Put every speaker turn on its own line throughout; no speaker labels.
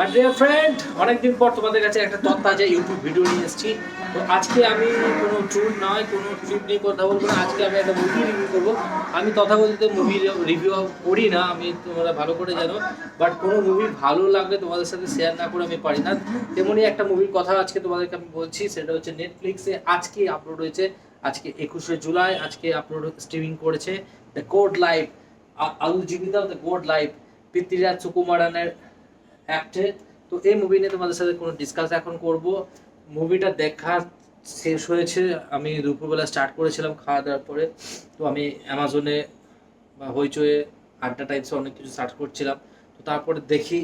But dear friend অনেকদিন পর তোমাদের কাছে একটা তত্তাজা ইউটিউব ভিডিও নিয়ে এসেছি। তো আজকে আমি কোনো ট্যুর নয়, কোনো ট্রিপ নিয়ে কথা বলব না। আজকে আমি একটা মুভি রিভিউ করব। আমি তথাকথিত মুভি রিভিউ করি না, আমি তোমরা ভালো করে জানো। বাট কোনো মুভি ভালো লাগলে তোমাদের সাথে শেয়ার না করে আমি পারি না। তেমনই একটা মুভির কথা আজকে তোমাদেরকে আমি বলছি, সেটা হচ্ছে নেটফ্লিক্সে আজকে আপলোড হয়েছে। আজকে একুশে জুলাই, আজকে আপলোড স্ট্রিমিং করেছে দ্য কোড লাইভ আলু জীবিতা দ্য কোড লাইভ পৃথ্বীরাজ সুকুমারানের অ্যাক্টে তো এই মুভি নিয়ে তোমাদের সাথে কোনো ডিসকাস এখন করব। মুভিটা দেখা শেষ হয়েছে। আমি দুপুরবেলা স্টার্ট করেছিলাম খাওয়া দাওয়ার পরে। তো আমি অ্যামাজনে বা হইচয়ে আড্ডা টাইপসে অনেক কিছু সার্চ করছিলাম। তো তারপরে দেখি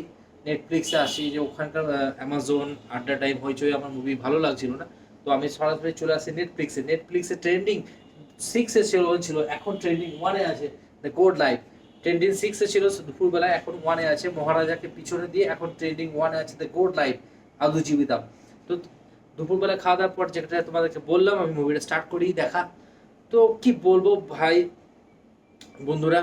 নেটফ্লিক্সে আসি যে ওখানকার অ্যামাজন আড্ডা টাইপ হইচয়ে আমার মুভি ভালো লাগছিল না। তো আমি সরাসরি চলে আসি নেটফ্লিক্সে নেটফ্লিক্সে ট্রেন্ডিং সিক্সে ছিল ছিল। এখন ট্রেন্ডিং ওয়ানে আছে দ্য কোড লাইফ ট্রেন্ডিং সিক্সে ছিল দুপুরবেলায়, এখন ওয়ানে আছে। মহারাজাকে পিছনে দিয়ে এখন ট্রেন্ডিং ওয়ানে আছে দ্য গোড লাইফ আলু জীবিতাম তো দুপুরবেলা খাওয়া দাওয়ার পর যেটা তোমাদেরকে বললাম, আমি মুভিটা স্টার্ট করেই দেখা। তো কি বলব ভাই, বন্ধুরা,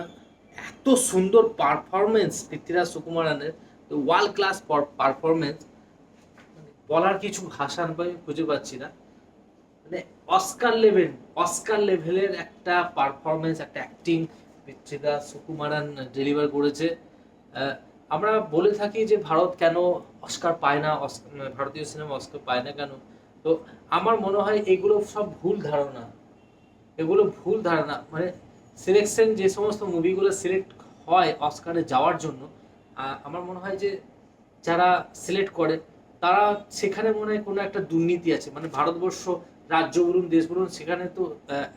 এত সুন্দর পারফরমেন্স পৃথ্বীরাজ সুকুমারানের ওয়ার্ল্ড ক্লাস পারফরমেন্স বলার কিছু ভাষা আমি খুঁজে পাচ্ছি না। মানে অস্কার লেভেল অস্কার লেভেলের একটা পারফরমেন্স একটা অ্যাক্টিং পৃথ্বীদাস সুকুমারান ডেলিভার করেছে। আমরা বলে থাকি যে ভারত কেন অস্কার পায় না ভারতীয় সিনেমা অস্কার পায় না কেন? তো আমার মনে হয় এগুলো সব ভুল ধারণা। এগুলো ভুল ধারণা। মানে সিলেকশন যে সমস্ত মুভিগুলো সিলেক্ট হয় অস্কারে যাওয়ার জন্য আমার মনে হয় যে যারা সিলেক্ট করে, তারা সেখানে মনে হয় কোনো একটা দুর্নীতি আছে। মানে ভারতবর্ষ, রাজ্য বলুন, দেশ বলুন, সেখানে তো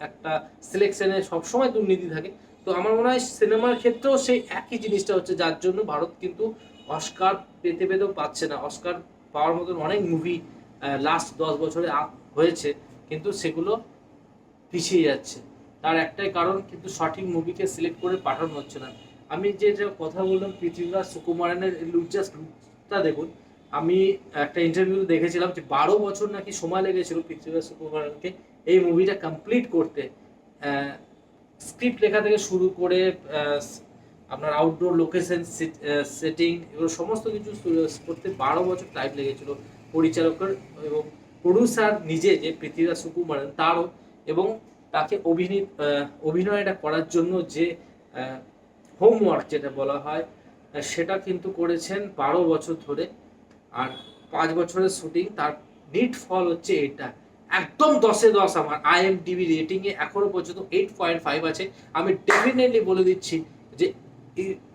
একটা সিলেকশনে সবসময় দুর্নীতি থাকে। তো আমার মনে হয় সিনেমার ক্ষেত্রেও সেই একই জিনিসটা হচ্ছে যার জন্য ভারত কিন্তু অস্কার পেতে পেতেও পাচ্ছে না। অস্কার পাওয়ার মতন অনেক মুভি লাস্ট দশ বছরে হয়েছে, কিন্তু সেগুলো পিছিয়ে যাচ্ছে। তার একটাই কারণ কিন্তু সঠিক মুভিকে সিলেক্ট করে পাঠানো হচ্ছে না। আমি যে কথা বললাম পৃথিবীরাজ সুকুমারানের লুক জাস্ট লুকটা দেখুন, আমি একটা ইন্টারভিউ দেখেছিলাম যে বারো বছর নাকি সময় লেগেছিল পৃথিবীরাজ সুকুমারানকে এই মুভিটা কমপ্লিট করতে। স্ক্রিপ্ট লেখা থেকে শুরু করে আপনার আউটডোর লোকেশন সেটিং এগুলো সমস্ত কিছু করতে বারো বছর টাইম লেগেছিল পরিচালকের এবং প্রডিউসার নিজে যে পৃথ্বীরাজ সুকুমারন তারও এবং তাকে অভিনয় আহ, অভিনয়টা করার জন্য যে হোমওয়ার্ক যেটা বলা হয় সেটা কিন্তু করেছেন বারো বছর ধরে। আর পাঁচ বছরের শুটিং তার নিট ফল হচ্ছে এটা। একদম দশে দশ আমার আইএমডিবি রেটিং এ এখনও পর্যন্ত এইট পয়েন্ট ফাইভ আছে। আমি ডেফিনেটলি বলে দিচ্ছি যে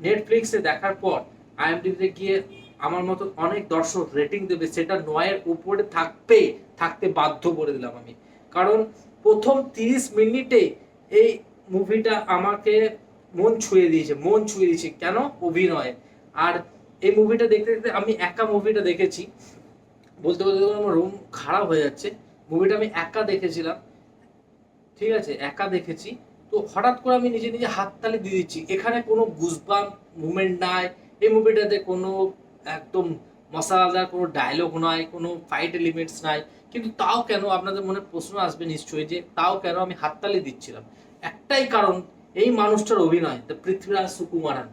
নেটফ্লিক্সে দেখার পর আইএমডিবিতে গিয়ে আমার মতো অনেক দর্শক রেটিং দেবে, সেটা নয়ের উপরে থাকবে, থাকতে বাধ্য করে দিলাম আমি। কারণ প্রথম তিরিশ মিনিটে এই মুভিটা আমাকে মন ছুঁয়ে দিয়েছে, মন ছুঁয়ে দিয়েছে। কেন? অভিনয়। আর এই মুভিটা দেখতে দেখতে আমি একা মুভিটা দেখেছি। বলতে বলতে আমার রুম খারাপ হয়ে যাচ্ছে। মুভিটা আমি একা দেখেছিলাম। ঠিক আছে? একা দেখেছি। তো হঠাৎ করে আমি নিজে নিজে হাততালি দিয়ে দিচ্ছি। এখানে কোনো গুজবাম মুভমেন্ট নাই। এই মুভিটাতে কোনো একদম মশালাদার কোনো ডায়লগ নয় কোনো ফাইট এলিমেন্টস নাই। কিন্তু তাও কেন, আপনাদের মনে প্রশ্ন আসবে নিশ্চয়ই যে তাও কেন আমি হাততালি দিচ্ছিলাম? একটাই কারণ, এই মানুষটার অভিনয় দ্য পৃথ্বীরাজ সুকুমারান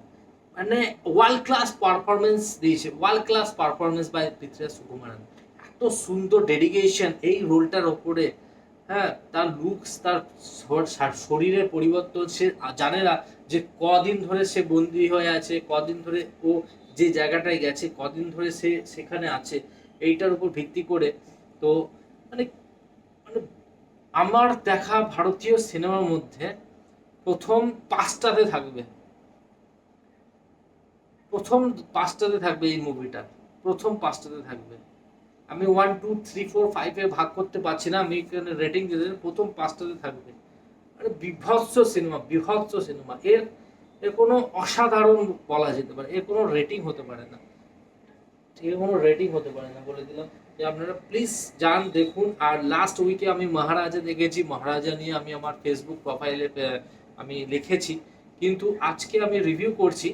মানে ওয়ার্ল্ড ক্লাস পারফরমেন্স দিয়েছে। World class performance by Prithviraj Sukumaran এত সুন্দর ডেডিকেশন এই রোলটার ওপরে। হ্যাঁ তার লুকস তার শরীরের পরিবর্তন, সে জানে না যে কদিন ধরে সে বন্দি হয়ে আছে, কদিন ধরে ও যে জায়গাটায় গেছে, কদিন ধরে সে সেখানে আছে। এইটার উপর ভিত্তি করে তো মানে মানে আমার দেখা ভারতীয় সিনেমার মধ্যে প্রথম পাঁচটাতে থাকবে। প্রথম পাঁচটাতে থাকবে এই মুভিটা প্রথম পাঁচটাতে থাকবে। আমি ওয়ান টু থ্রি ফোর ফাইভে ভাগ করতে পারছি না, আমি এখানে রেটিং দেবেন প্রথম পাঁচটাতে থাকবে। মানে বিভৎস সিনেমা বিভৎস সিনেমা এর এর কোনো অসাধারণ বলা যেতে পারে, এর কোনো রেটিং হতে পারে না। এর কোনো রেটিং হতে পারে না বলে দিলাম। যে আপনারা প্লিজ যান, দেখুন। আর লাস্ট উইকে আমি মহারাজা দেখেছি, মহারাজা নিয়ে আমি আমার ফেসবুক প্রোফাইলে আমি লিখেছি। কিন্তু আজকে আমি রিভিউ করছি।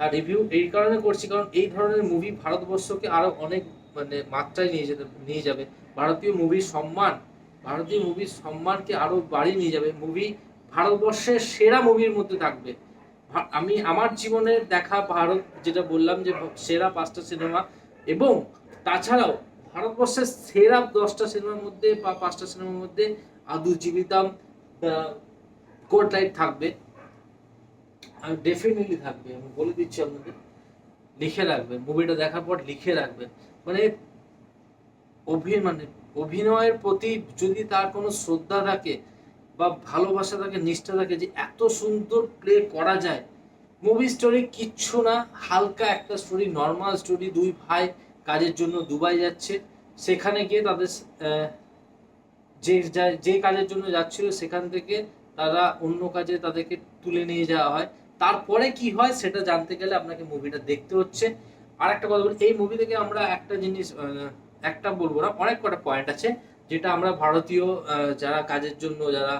আর রিভিউ এই কারণে করছি, কারণ এই ধরনের মুভি ভারতবর্ষকে আরও অনেক মানে মাত্রায় নিয়ে যেতে, নিয়ে যাবে। ভারতীয় মুভির সম্মান, ভারতীয় মুভির সম্মানকে আরও বাড়িয়ে নিয়ে যাবে। মুভি ভারতবর্ষের সেরা মুভির মধ্যে থাকবে। আমি আমার জীবনে দেখা ভারত, যেটা বললাম যে সেরা পাঁচটা সিনেমা এবং তাছাড়াও ভারতবর্ষের সেরা দশটা সিনেমার মধ্যে বা পাঁচটা সিনেমার মধ্যে আদু জীবিতাম কোড লাইট থাকবে। আমি ডেফিনেটলি থাকবে, আমি বলে দিচ্ছি আপনাদের। লিখে রাখবেন। মুভিটা দেখার পর লিখে রাখবেন। মানে অভিনয় মানে অভিনয়ের প্রতি যদি তার কোনো শ্রদ্ধা থাকে বা ভালোবাসা থাকে, নিষ্ঠা থাকে যে এত সুন্দর প্লে করা যায় মুভি স্টোরি কিচ্ছু না, হালকা একটা স্টোরি নর্মাল স্টোরি দুই ভাই কাজের জন্য দুবাই যাচ্ছে। সেখানে গিয়ে তাদের যে যে কাজের জন্য যাচ্ছিল সেখান থেকে তারা অন্য কাজে তাদেরকে তুলে নিয়ে যাওয়া হয়। তারপরে কি হয় সেটা জানতে গেলে আপনাকে মুভিটা দেখতে হচ্ছে। আর একটা কথা বলি, এই মুভি থেকে আমরা একটা জিনিস একটা বলব না, অনেক কটা পয়েন্ট আছে, যেটা আমরা ভারতীয় যারা কাজের জন্য, যারা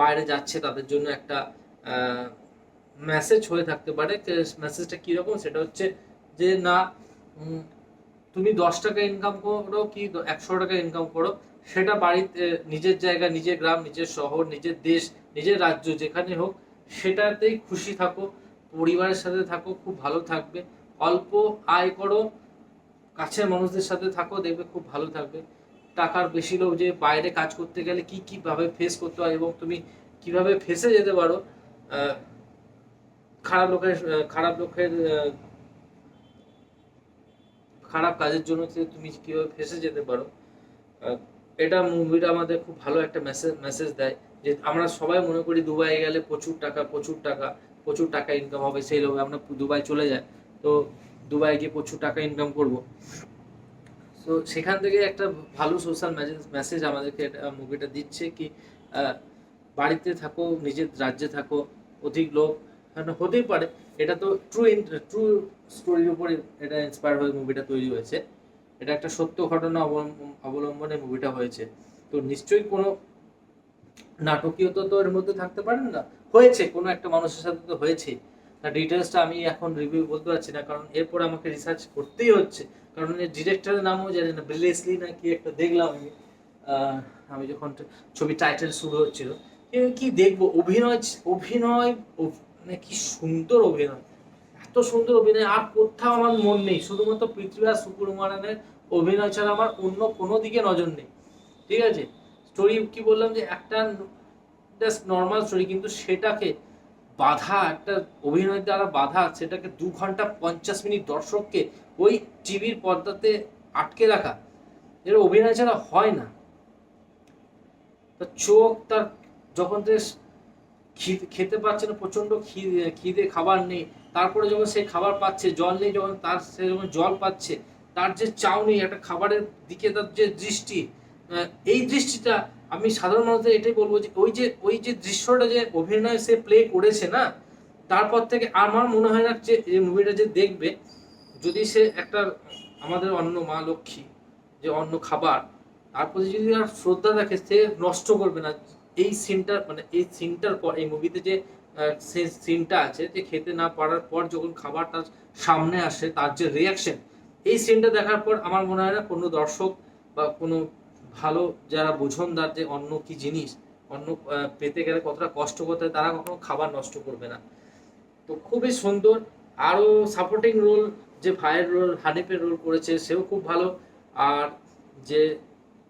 বাইরে যাচ্ছে, তাদের জন্য একটা মেসেজ হয়ে থাকতে পারে। মেসেজটা কীরকম, সেটা হচ্ছে যে, না তুমি দশ টাকা ইনকাম করো কি, একশো টাকা ইনকাম করো, সেটা বাড়িতে, নিজের জায়গা, নিজের গ্রাম, নিজের শহর, নিজের দেশ, নিজের রাজ্য, যেখানে হোক, সেটাতেই খুশি থাকো, পরিবারের সাথে থাকো, খুব ভালো থাকবে। অল্প আয় করো, কাছের মানুষদের সাথে থাকো, দেখবে খুব ভালো থাকবে। টাকার বেশি লোক যে বাইরে কাজ করতে গেলে কি কীভাবে ফেস করতে হয় এবং তুমি কীভাবে ফেসে যেতে পারো খারাপ লোকের খারাপ লোকের খারাপ কাজের জন্য তুমি কীভাবে ফেসে যেতে পারো এটা মুভিটা আমাদের খুব ভালো একটা মেসেজ মেসেজ দেয় যে আমরা সবাই মনে করি দুবাই গেলে প্রচুর টাকা প্রচুর টাকা প্রচুর টাকা ইনকাম হবে, সেই লোভে আমরা দুবাই চলে যাই। তো দুবাই গিয়ে প্রচুর টাকা ইনকাম করব। তো সেখান থেকে একটা ভালো সোশ্যাল মেসেজ আমাদেরকে মুভিটা দিচ্ছে কি বাড়িতে থাকো নিজের রাজ্যে থাকো অধিক লোক হ্যাঁ, হতেই পারে। এটা তো ট্রু ট্রু স্টোরির উপরে এটা ইন্সপায়ার হয়ে মুভিটা তৈরি হয়েছে। এটা একটা সত্য ঘটনা অবলম্বন- মুভিটা হয়েছে। তো নিশ্চয়ই কোনো নাটকীয়তা তো এর মধ্যে থাকতে পারেন না। হয়েছে কোনো একটা মানুষের সাথে তো হয়েছে। না ডিটেলসটা আমি এখন রিভিউ বলতে পারছি না, কারণ এরপরে আমাকে রিসার্চ করতেই হচ্ছে। কারণ এর ডিরেক্টরের নামও জানি না ব্রিলেসলি না কি একটা দেখলাম আমি। আমি যখন ছবি টাইটেল শুরু হচ্ছিল। কি দেখব? অভিনয় অভিনয়, অভ- মানে কি সুন্দর অভিনয়। এত সুন্দর অভিনয়, আর কোথাও আমার মন নেই। শুধুমাত্র পৃথ্বীরাজ সুকুমারানের অভিনয় ছাড়া আমার অন্য কোনো দিকে নজর নেই। ঠিক আছে? স্টোরি কি বললাম যে, একটা জাস্ট নর্মাল স্টোরি কিন্তু সেটাকে বাধা, একটা অভিনয় দ্বারা বাধা সেটাকে দু ঘণ্টা পঞ্চাশ মিনিট দর্শককে ওই টিভির পর্দাতে আটকে রাখা, এর অভিনয় ছাড়া হয় না। তার চোখ, তার যখন সে খেতে পারছে না প্রচণ্ড খিদে, খাবার নেই, তারপরে যখন সে খাবার পাচ্ছে, জল নেই যখন, তার সে যখন জল পাচ্ছে, তার যে চাউনি, একটা খাবারের দিকে তার যে দৃষ্টি এই দৃষ্টিটা আমি সাধারণ মানুষদের এটাই বলব যে ওই যে ওই যে দৃশ্যটা যে অভিনয় সে প্লে করেছে না, তারপর থেকে আমার মনে হয় না যে এই মুভিটা যে দেখবে, যদি সে একটা আমাদের অন্য মা লক্ষ্মী যে অন্য খাবার তার প্রতি যদি আর শ্রদ্ধা রাখে, সে নষ্ট করবে না। এই সিনটার মানে এই সিনটার পর, এই মুভিতে যে সিনটা আছে, যে খেতে না পারার পর যখন খাবার তার সামনে আসে, তার যে রিয়াকশন এই সিনটা দেখার পর আমার মনে হয় না কোনো দর্শক বা কোনো ভালো যারা বোঝনদার যে অন্য কি জিনিস, অন্য পেতে গেলে কতটা কষ্ট করতে তারা কখনো খাবার নষ্ট করবে না। তো খুবই সুন্দর, আরও সাপোর্টিং রোল যে ভাইয়ের রোল হানিফের রোল করেছে, সেও খুব ভালো। আর যে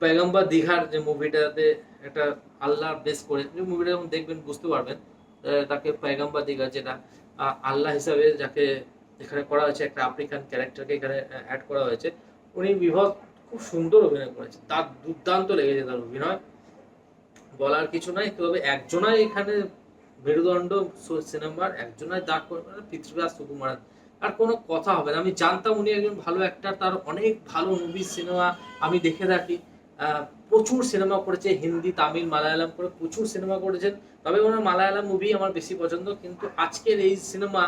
পেগম্বর দীঘার যে মুভিটাতে একটা আল্লাহ বেস করে মুভিটা যখন দেখবেন, বুঝতে পারবেন তাকে পেগম্বর দীঘা যেটা আল্লাহ হিসাবে যাকে এখানে করা হয়েছে, একটা আফ্রিকান ক্যারেক্টারকে এখানে অ্যাড করা হয়েছে। উনি বিভব খুব সুন্দর অভিনয় করেছে। তার দুর্দান্ত লেগেছে তার অভিনয়। বলার কিছু নাই, তবে একজনাই এখানে মেরুদণ্ড সিনেমার, একজনাই দাগ করবে না পৃথ্বীরাজ সুকুমার। আর কোনো কথা হবে না। আমি জানতাম উনি একজন ভালো অ্যাক্টার তার অনেক ভালো মুভি সিনেমা আমি দেখে থাকি। প্রচুর সিনেমা করেছে, হিন্দি, তামিল, মালায়ালাম করে প্রচুর সিনেমা করেছেন। তবে ওনার মালায়ালাম মুভি আমার বেশি পছন্দ, কিন্তু আজকের এই সিনেমা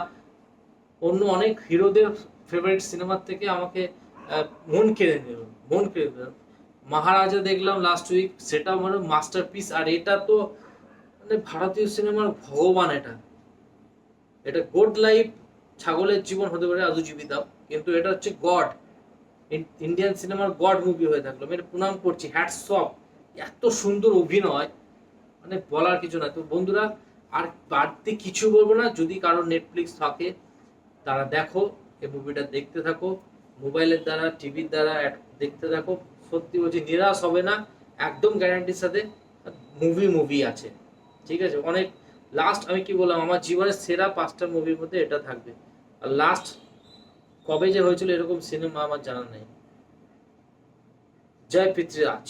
অন্য অনেক হিরোদের ফেভারিট সিনেমার থেকে আমাকে মন কেড়ে নিল, মন কেড়ে নিল। মহারাজা দেখলাম লাস্ট উইক সেটা মানে মাস্টারপিস আর এটা তো মানে ভারতীয় সিনেমার ভগবান এটা। এটা গোড লাইফ ছাগলের জীবন হতে পারে, আদু জীবিতাও কিন্তু এটা হচ্ছে গড ইন্ডিয়ান সিনেমার গড মুভি হয়ে থাকল। আমি এটা প্রণাম করছি হ্যাটস অফ এত সুন্দর অভিনয় মানে বলার কিছু না তো বন্ধুরা, আর বাড়তি কিছু বলব না। যদি কারও নেটফ্লিক্স থাকে, তারা দেখো, এই মুভিটা দেখতে থাকো। মোবাইলের দ্বারা, টিভির দ্বারা দেখতে থাকো। সত্যি বলছি, নিরাশ হবে না। একদম গ্যারান্টির সাথে মুভি মুভি আছে। ঠিক আছে? অনেক লাস্ট আমি কি বললাম? আমার জীবনের সেরা পাঁচটা মুভির মধ্যে এটা থাকবে। আর লাস্ট কবে যে হয়েছিল এরকম সিনেমা আমার জানা নেই। জয় পৃথ্বীরাজ।